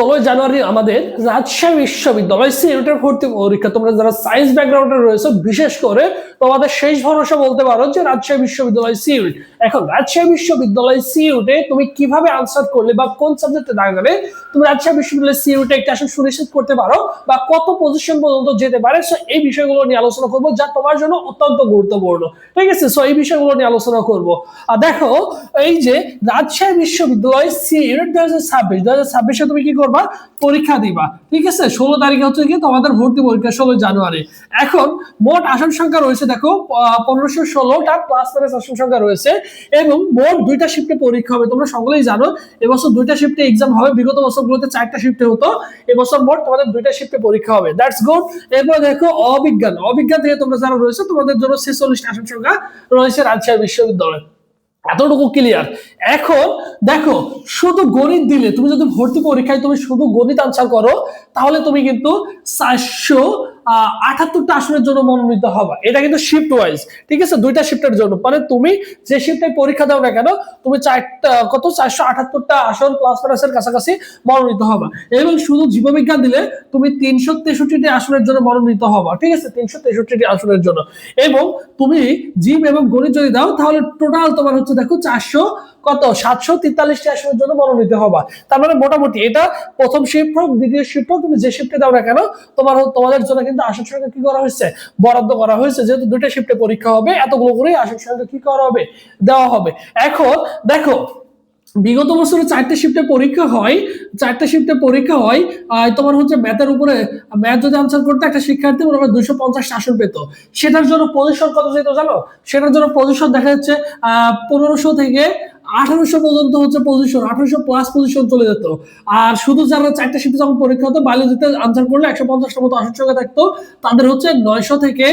ষোলোই জানুয়ারি আমাদের রাজশাহী বিশ্ববিদ্যালয় সিলেটের ভর্তি পরীক্ষা। তোমরা যারা সায়েন্স ব্যাকগ্রাউন্ডে রয়েছে, বিশেষ করে তোমাদের শেষ ভরসা বলতে পারো যে রাজশাহী বিশ্ববিদ্যালয় সিউট এখন রাজশাহী বিশ্ববিদ্যালয় সিউটে তুমি কীভাবে আনসার করলে বা কোন সাবজেক্টে দাঁড়ালে তুমি রাজশাহী বিশ্ববিদ্যালয় সিউটে একটা আসন সুনিশ্চিত করতে পারো বা কত পজিশন পর্যন্ত যেতে পারে। সো এই বিষয়গুলো নিয়ে আলোচনা করব যা তোমার জন্য অত্যন্ত গুরুত্বপূর্ণ। ঠিক আছে? সো এই বিষয়গুলো নিয়ে আলোচনা করব। আর দেখো, এই যে রাজশাহী বিশ্ববিদ্যালয় সিউট দু হাজার ছাব্বিশ দু হাজার ছাব্বিশে তুমি কি করবা? পরীক্ষা দিবা। ঠিক আছে? ষোলো তারিখে হচ্ছে কি তোমাদের ভর্তি পরীক্ষা, ষোলো জানুয়ারি। এখন মোট আসন সংখ্যা রয়েছে, দেখো পনেরোশো ষোলোটা প্লাস মাইনাস আসন সংখ্যা রয়েছে এবং মোট দুইটা শিফটে পরীক্ষা হবে। তোমরা সকলেই জানো, এবছর দুইটা শিফটে এক্সাম হবে। বিগত বছরগুলোতে চারটা শিফটে হতো। এবছর মোট তোমাদের দুইটা শিফটে পরীক্ষা হবে। দ্যাটস গুড এরপর দেখো, অবিজ্ঞান। অবিজ্ঞান থেকে তোমরা যারা রয়েছে, তোমাদের জন্য ছেচল্লিশটা আসন সংখ্যা রয়েছে রাজশাহী বিশ্ববিদ্যালয়। এতটুকু ক্লিয়ার এখন দেখো, শুধু গণিত দিলে, তুমি যদি ভর্তি পরীক্ষায় তুমি শুধু গণিত আনসার করো, তাহলে তুমি কিন্তু চারশো আঠাত্তরটা আসনের জন্য মনোনীত হবা। এটা কিন্তু শিফট ওয়াইজ ঠিক আছে? দুইটা শিফটের জন্য। মানে তুমি যে শিফটে পরীক্ষা দাও না কেন, তুমি চারটা, কত? চারশো আঠাত্তরটা আসন প্লাস মাইনাসের কাছাকাছি মনোনীত হবা। এবং শুধু জীববিজ্ঞান দিলে তুমি তিনশো তেষট্টিটি আসনের জন্য মনোনীত হবা, ঠিক আছে? তিনশো তেষট্টিটি আসনের জন্য। এবং তুমি জীব এবং গণিত যদি দাও, তাহলে টোটাল তোমার হচ্ছে দেখো চারশো কত? সাতশো তেতাল্লিশটি আসনের জন্য মনোনীত হবা। তার মানে মোটামুটি এটা প্রথম শিফট হোক দ্বিতীয় শিফট হোক তুমি যে শিফটে দাও না কেন, তোমার তোমাদের জন্য কিন্তু আসন সংখ্যা কি করা হয়েছে? বরাদ্দ করা হয়েছে। যেহেতু দুইটা শিফটে পরীক্ষা হবে, এতগুলো করেই আসন সংখ্যা কি করা হবে? দেওয়া হবে। এখন দেখো, বিগত বছরে চারটে শিফটে পরীক্ষা হয়, চারটে শিফটে পরীক্ষা হয় তোমার হচ্ছে ম্যাথের উপরে ম্যাথ যদি আনসার করতে একটা শিক্ষার্থী মনে হয় দুশো পঞ্চাশ আসন পেত, সেটার জন্য পজিশন কত যেত জানো? সেটার জন্য পজিশন দেখা যাচ্ছে, আহ, পনেরোশো থেকে আঠারোশো পর্যন্ত হচ্ছে পজিশন আঠারোশো প্লাস পজিশন চলে যেত। আর শুধু যারা চারটা শিফটে যখন পরীক্ষা হতো বায়োলজিতে আনসার করলে একশো পঞ্চাশটা মতো সংখ্যা থাকতো। তাদের হচ্ছে নয়শো থেকে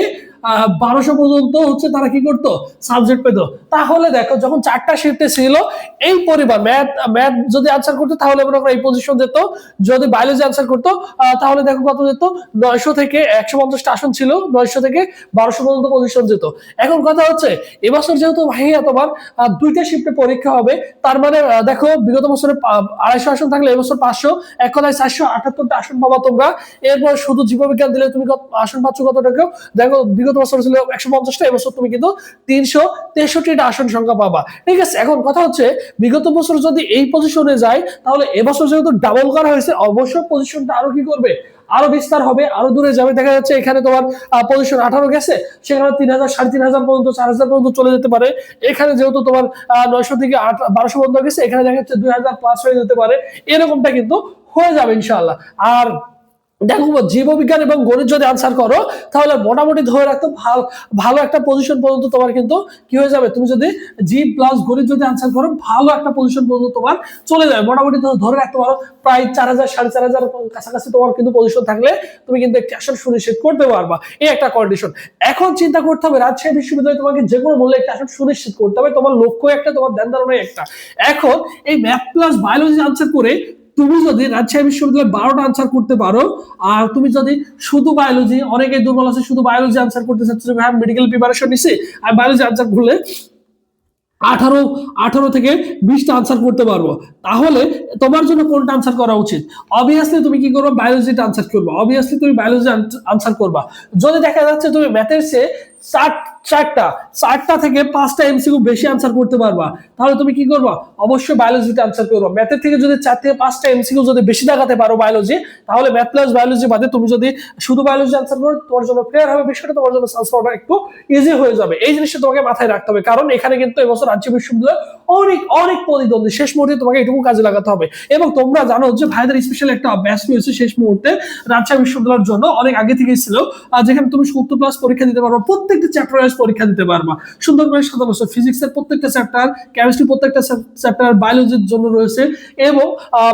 বারোশো পর্যন্ত হচ্ছে তারা কি করতো? সাবজেক্ট পেতো। তাহলে দেখো, যখন চারটা শিফটে ছিল, এই পরিবার ম্যাথ ম্যাথ যদি আনসার করতো, তাহলে মনে করো এই পজিশন যেত। যদি বায়োলজি আনসার করতো তাহলে দেখো কত যেত? নয়শো থেকে একশো পঞ্চাশটা আসন ছিল, নয়শো থেকে বারোশো পর্যন্ত পজিশন যেত। এখন কথা হচ্ছে, এবছর যেহেতু ভাইয়া তোমার দুইটা শিফটে পরীক্ষা হবে, তার মানে দেখো, বিগত বছরে আড়াইশো আসন থাকলে এবছর পাঁচশো এক কথায় চারশো আটাত্তরটা আসন পাবা তোমরা। এরপর শুধু জীববিজ্ঞান দিলে তুমি আসন পাচ্ছ কত টাকা? দেখো, বিগত বছর ছিল একশো পঞ্চাশটা, এবছর তুমি কিন্তু তিনশো তেষট্টিটা আসন সংখ্যা পাবা। ঠিক আছে, এখন কথা হচ্ছে, বিগত বছর যদি এই পজিশনে যায়, তাহলে এবছর যেহেতু ডাবল করা হয়েছে পজিশনটা আরও কি করবে? আরও বিস্তার হবে, আরও দূরে যাবে। দেখা যাচ্ছে এখানে তোমার পজিশন আঠারো গেছে, সেখানে তিন হাজার, সাড়ে তিন হাজার পর্যন্ত, চার হাজার পর্যন্ত চলে যেতে পারে। এখানে যেহেতু তোমার নয়শো থেকে আট, বারোশো পর্যন্ত গেছে, এখানে দেখা যাচ্ছে দুই হাজার প্লাস হয়ে যেতে পারে। এরকমটা কিন্তু হয়ে যাবে ইনশাল্লাহ আর দেখো জীববিজ্ঞান এবং গণিত যদি আনসার করো, তাহলে মোটামুটি ধরে রাখতে ভালো ভালো একটা পজিশন পর্যন্ত তোমার কিন্তু কি হয়ে যাবে? তুমি যদি জি প্লাস গণিত যদি আনসার করো, ভালো একটা পজিশন পর্যন্ত তোমার চলে যাবে। মোটামুটি ধরে রাখতে পারো, প্রায় চার হাজার, সাড়ে চার হাজার কাছাকাছি তোমার কিন্তু পজিশন থাকলে তুমি কিন্তু একটি আসন সুনিশ্চিত করতে পারবা। এই একটা কন্ডিশন এখন চিন্তা করতে হবে, রাজশাহী বিশ্ববিদ্যালয়ে তোমাকে যে কোনো মূল্যে একটা আসন সুনিশ্চিত করতে হবে। তোমার লক্ষ্য একটা, তোমার ধ্যান ধারণা একটা। এখন এই ম্যাথ প্লাস বায়োলজি আনসার করে তুমি যদি রাজশাহী বিশ্ববিদ্যালয়ে বারোটা আনসার করতে পারো, আর তুমি যদি শুধু বায়োলজি অনেকে দুর্বল আছে, শুধু বায়োলজি আনসার করতে চাচ্ছে হ্যাঁ মেডিকেল প্রিপারেশন নিছি, আর বায়োলজি আনসার করলে আঠারো আঠারো থেকে বিশটা আনসার করতে পারব। তাহলে তোমার জন্য কোনটা আনসার করা উচিত? অবভিয়াসলি তুমি কি করব? বায়োলজিটা আনসার করব। অবভিয়াসলি তুমি বায়োলজি আনসার করবা। যদি দেখা যাচ্ছে তুমি ম্যাথের চেয়ে চার চারটা চারটা থেকে পাঁচটা এমসিকিউ বেশি আনসার করতে পারবা। তাহলে তুমি কি করবা? অবশ্যই বায়োলজিতে আনসার করবা। ম্যাথের থেকে যদি চার থেকে পাঁচটা এমসিকিউ যদি বেশি দেখাতে পারো বায়োলজি তাহলে ম্যাথ প্লাস বায়োলজি বাদে তুমি যদি শুধু বায়োলজি আনসার করো, তোমার জন্য ক্লিয়ার হবে বিষয়টা, তোমার জন্য সান্স পাওয়াটা একটু ইজি হয়ে যাবে। এই জিনিসটা তোমাকে মাথায় রাখতে হবে। কারণ এখানে কিন্তু এবছর রাজ্য বিশ্ববিদ্যালয় অনেক অনেক প্রতিদ্বন্দ্বী। শেষ মুহূর্তে তোমাকে এটুকু কাজে লাগাতে হবে। এবং তোমরা জানো যে ভাইদের স্পেশাল একটা অভ্যাস রয়েছে শেষ মুহূর্তে রাজশাহী বিশ্ববিদ্যালয়ের জন্য, অনেক আগে থেকেই ছিল। যেখানে তুমি সত্তর প্লাস পরীক্ষা দিতে পারো প্রত্যেকটি চ্যাপ্টার পরীক্ষা দিতে পারবা। সুন্দর করে সাজানো ফিজিক্স এর প্রত্যেকটা চ্যাপ্টার কেমিস্ট্রি প্রত্যেকটা চ্যাপ্টার বায়োলজির জন্য রয়েছে। এবং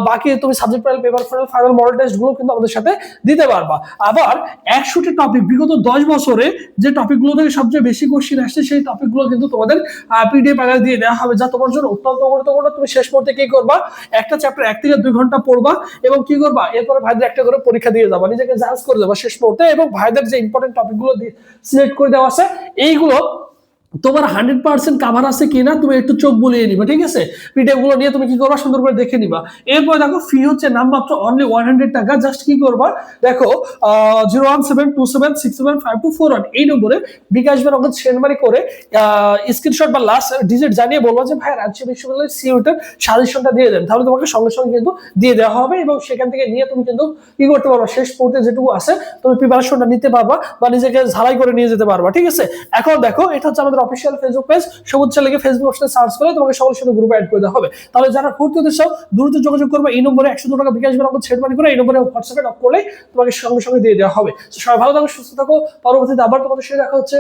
বাকি তুমি subject final paper final final model টেস্টগুলো কিন্তু আমাদের সাথে দিতে পারবা। আবার, একশোটি টপিক বিগত দশ বছরে যে টপিকগুলো থেকে সবচেয়ে বেশি কোশ্চিন আসছে, সেই টপিকগুলো কিন্তু তোমাদের পিডিএফ আকারে দিয়ে দেওয়া হবে। যা তোমার জন্য অত্যন্ত গুরুত্বপূর্ণ। তুমি শেষ মুহূর্তে কি করবা? একটা চ্যাপ্টার এক থেকে দুই ঘণ্টা পড়বা এবং কি করবা? এরপরে ভাইদের একটা করে পরীক্ষা দিয়ে যাবা। নিজেকে জাজ করে যাবা শেষ মুহূর্তে এবং ভাইদের যে ইম্পর্টেন্ট টপিকগুলো সিলেক্ট করে দেওয়া আছে এইগুলো তোমার হান্ড্রেড পার্সেন্ট কাভার আছে কিনা তুমি একটু চোখ বুলিয়ে নিবা, ঠিক আছে? পিডিএফগুলো নিয়ে তুমি কি করবা? সুন্দর করে দেখে নিবা। এরপর দেখো ফি হচ্ছে নামমাত্র অনলি ওয়ান হান্ড্রেড টাকা। জাস্ট কি করবা? দেখো zero one seven two seven six seven five two four one এই নম্বরে বিকাশ বা নগদ সেনমারি করে স্ক্রিনশট বা লাস্ট ডিজিট জানিয়ে বলব যে, ভাই, রাজ্য বিশ্ববিদ্যালয়ের সিওটার সাজেশনটা দিয়ে দেন। তাহলে তোমাকে সঙ্গে সঙ্গে কিন্তু দিয়ে দেওয়া হবে এবং সেখান থেকে নিয়ে তুমি কিন্তু কি করতে পারবা? শেষ মুহূর্তে যেটুকু আছে, তুমি প্রিপারেশনটা নিতে পারবা বা নিজেকে ঝালাই করে নিয়ে যেতে পারবা, ঠিক আছে? এখন দেখো, এটা হচ্ছে আমাদের অফিসিয়াল ফেসবুক পেজ সবুজ ছেলেকে ফেসবুক অপশনে সার্চ করে তোমাকে সকলের সাথে গ্রুপে অ্যাড করে দেওয়া হবে। তাহলে যারা ঘুরতে চাও, দ্রুত যোগাযোগ করবে। এই নম্বরে একশো টাকা বিকাশ নম্বর ছেড় মানি করে এই নম্বরে হোয়াটসঅ্যাপে নক করলে তোমাকে সঙ্গে সঙ্গে দিয়ে দেওয়া হবে। সবাই ভালো থাকো, সুস্থ থাকো। পরবর্তীতে আবার তোমাদের সাথে দেখা হচ্ছে।